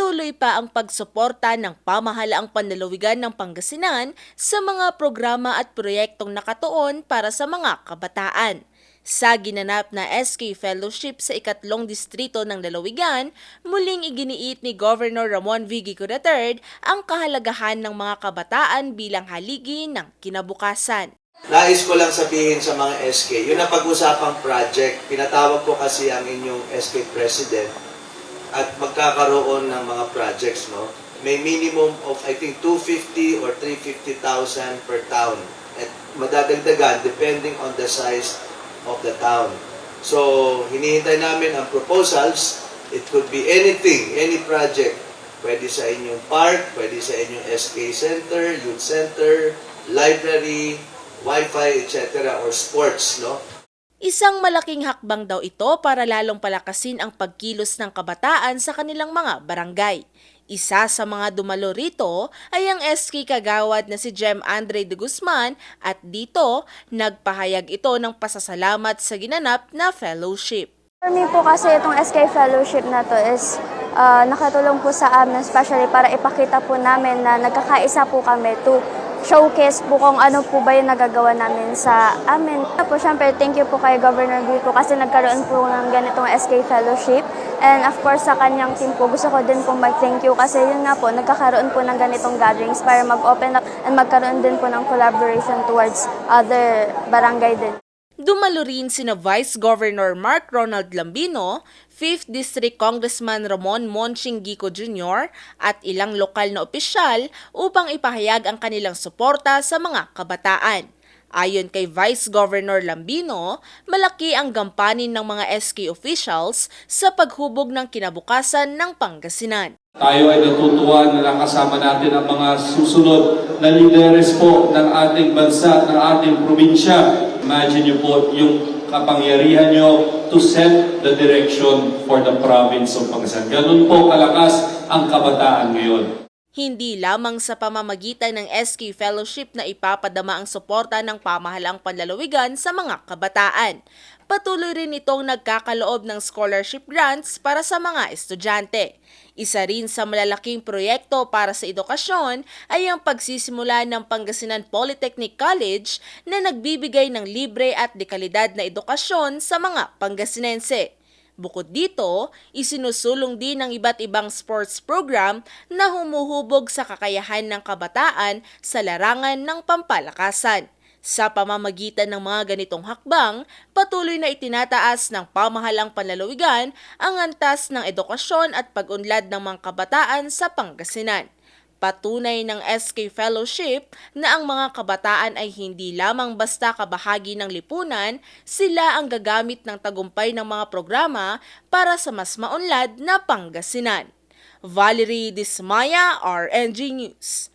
Patuloy pa ang pagsuporta ng pamahalaang panlalawigan ng Pangasinan sa mga programa at proyektong nakatuon para sa mga kabataan. Sa ginanap na SK Fellowship sa ikatlong distrito ng lalawigan, muling iginiit ni Governor Ramon V. Gico III ang kahalagahan ng mga kabataan bilang haligi ng kinabukasan. Nais ko lang sabihin sa mga SK, yun ang pag-usapang project. Pinatawag ko kasi ang inyong SK President at magkakaroon ng mga projects, no? May minimum of, I think, 250 or 350,000 per town. At madadagdagan depending on the size of the town. So, hinihintay namin ang proposals. It could be anything, any project. Pwede sa inyong park, pwede sa inyong SK Center, Youth Center, library, Wi-Fi, etc. or sports, no? Isang malaking hakbang daw ito para lalong palakasin ang pagkilos ng kabataan sa kanilang mga barangay. Isa sa mga dumalo rito ay ang SK Kagawad na si Jem Andre de Guzman at dito nagpahayag ito ng pasasalamat sa ginanap na fellowship. For me po kasi itong SK Fellowship na to is ah, nakatulong po sa amin especially para ipakita po namin na nagkakaisa po kami to showcase po kung ano po ba yung nagagawa namin sa amin. Po, syempre, thank you po kay Governor Gui po kasi nagkaroon po ng ganitong SK Fellowship. And of course, sa kanyang team po, gusto ko din po mag-thank you kasi yun nga po, nagkakaroon po ng ganitong gatherings para mag-open up and magkaroon din po ng collaboration towards other barangay din. Dumalo rin sina Vice Governor Mark Ronald Lambino, 5th District Congressman Ramon Monching Gico Jr. at ilang lokal na opisyal upang ipahayag ang kanilang suporta sa mga kabataan. Ayon kay Vice Governor Lambino, malaki ang gampanin ng mga SK officials sa paghubog ng kinabukasan ng Pangasinan. Tayo ay natutuwa na nakasama natin ang mga susunod na lideres po ng ating bansa, ng ating probinsya. Imagine niyo po yung kapangyarihan niyo to set the direction for the province of Pangasinan. Ganun po kalakas ang kabataan ngayon. Hindi lamang sa pamamagitan ng SK Fellowship na ipapadama ang suporta ng pamahalaang panlalawigan sa mga kabataan. Patuloy rin itong nagkakaloob ng scholarship grants para sa mga estudyante. Isa rin sa malalaking proyekto para sa edukasyon ay ang pagsisimula ng Pangasinan Polytechnic College na nagbibigay ng libre at dekalidad na edukasyon sa mga Pangasinense. Bukod dito, isinusulong din ng iba't ibang sports program na humuhubog sa kakayahan ng kabataan sa larangan ng pampalakasan. Sa pamamagitan ng mga ganitong hakbang, patuloy na itinataas ng pamahalang panlalawigan ang antas ng edukasyon at pag-unlad ng mga kabataan sa Pangasinan. Patunay ng SK Fellowship na ang mga kabataan ay hindi lamang basta kabahagi ng lipunan, sila ang gagamit ng tagumpay ng mga programa para sa mas maunlad na Pangasinan. Valerie Dismaya, RNG News.